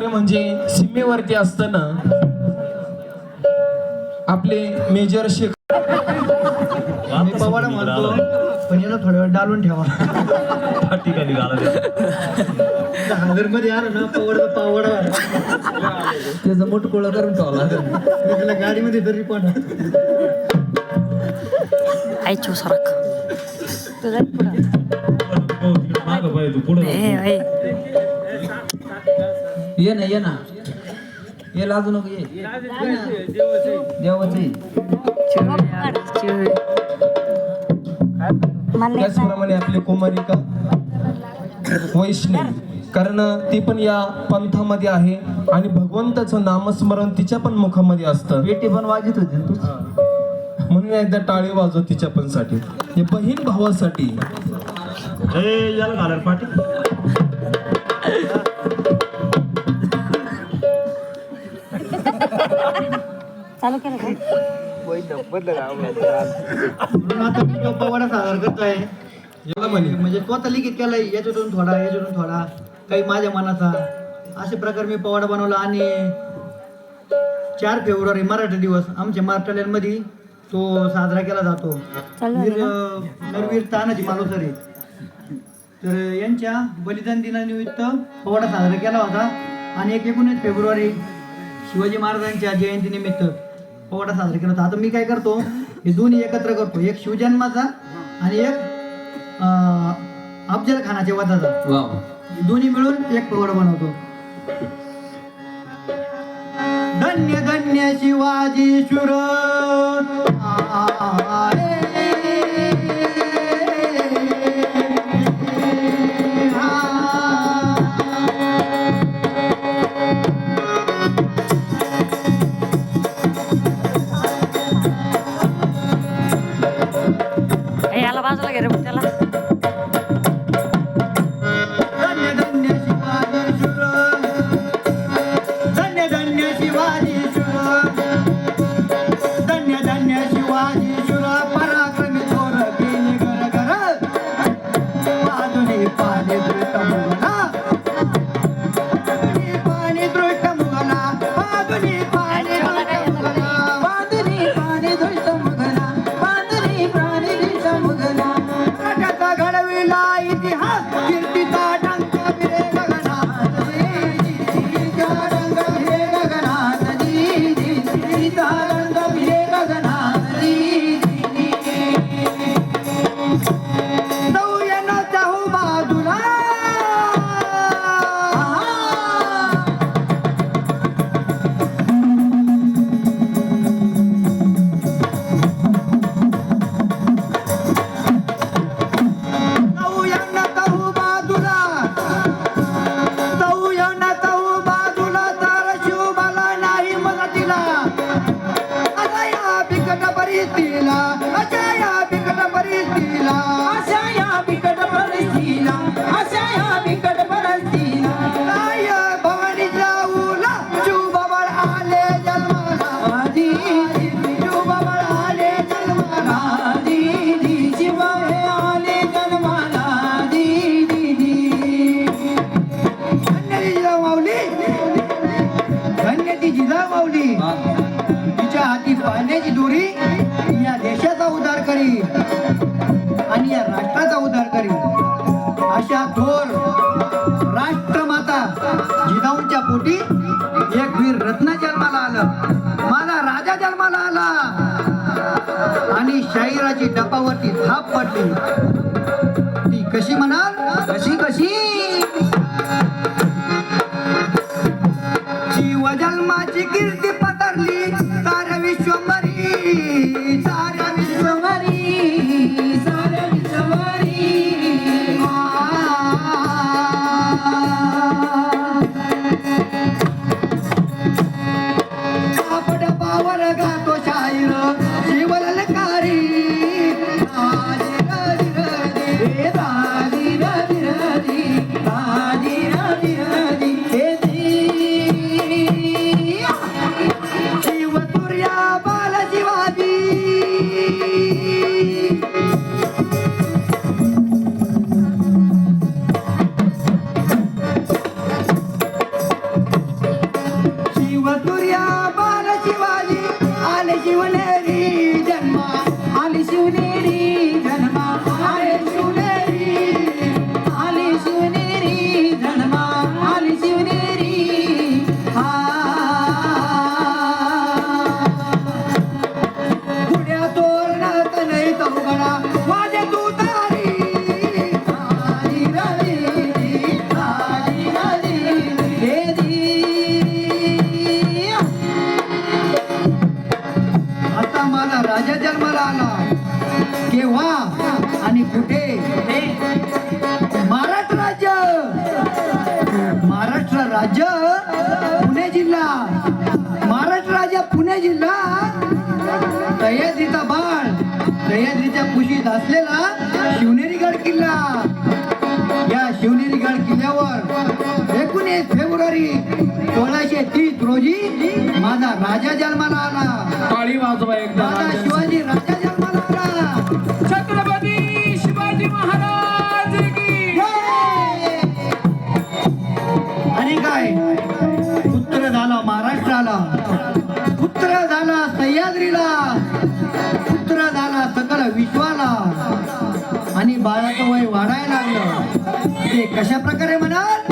खरे म्हणजे सीमेवरती असताना आपले मेजर शेख मी पवाडा म्हणतो पण याला थोड्या वेळ डालून ठेवा. ठिकाणी हजारमध्ये आलं ना पवाडा पावडा त्याचं मुटकुळा करून ठेवला मी त्याला गाडीमध्ये तरी पण आईचो सरक तुझा पुढं. माग पाहिजे तू पुढे ये ना ये ना. ये लाजू नको ये. देवाचं त्याचप्रमाणे आपले कुमारिका वैष्णवी. कारण ती पण या पंथामध्ये आहे आणि भगवंताचं नामस्मरण तिच्या पण मुखामध्ये असतं. पेटी पण वाजित होती ना म्हणून एकदा टाळी वाजव तिच्या पण साठी. हे बहीण भावासाठी. ए याला घालायला पाठी चालू केलं का? म्हणून आता मी तो पवाडा सादर करतोय याला म्हणे म्हणजे स्वतः लिखित केलाय याच्यातून थोडा याच्यातून थोडा काही माझ्या मनाचा. असे प्रकार मी पवाडा बनवला आणि चार फेब्रुवारी मराठी दिवस आमच्या महाराष्ट्रामध्ये तो साजरा केला जातो. चालू वीर नरवीर तानाजी मालुसरे. तर यांच्या बलिदान दिनानिमित्त पोवाडा साजरा केला होता. आणि एक एकोणीस फेब्रुवारी शिवाजी महाराजांच्या जयंतीनिमित्त पोवाडा साजरा केला होता. आता मी काय करतो हे दोन्ही एकत्र करतो. एक शिवजन्माचा आणि एक अं, अफजल खानाच्या वधाचा. दोन्ही मिळून एक पोवाडा बनवतो. धन्य धन्य शिवाजी शुर पाण्याची दोरी या देशाचा उद्धार करी आणि या राष्ट्राचा उद्धार करी अशा थोर राष्ट्रमाता जिजाऊंच्या पोटी एक वीर रत्न जन्माला आलं. मला राजा जन्माला आला. आणि शाहिराची डपावरती थाप पडली. ती कशी म्हणाल? कशी कशी? जीव जन्माची कीर्ती पसरली. साऱ्या विश्वभरी Thank you. आणि कुठे? महाराष्ट्र राज्य. महाराष्ट्र राज्य पुणे जिल्हा. महाराष्ट्र राज्य पुणे जिल्हा. सह्याद्रीचा बाळ सह्याद्रीच्या कुशीत असलेला शिवनेरीगड किल्ला. या शिवनेरीगड किल्ल्यावर एकोणीस फेब्रुवारी सोळाशे तीस रोजी माझा राजा जन्माला आला. वाजवा एकदा पुत्र झाला सह्याद्रीला. पुत्र झाला सकल विश्वाला. आणि बाळाचं वय वाढायला लागलं. ते कशा प्रकारे म्हणाल?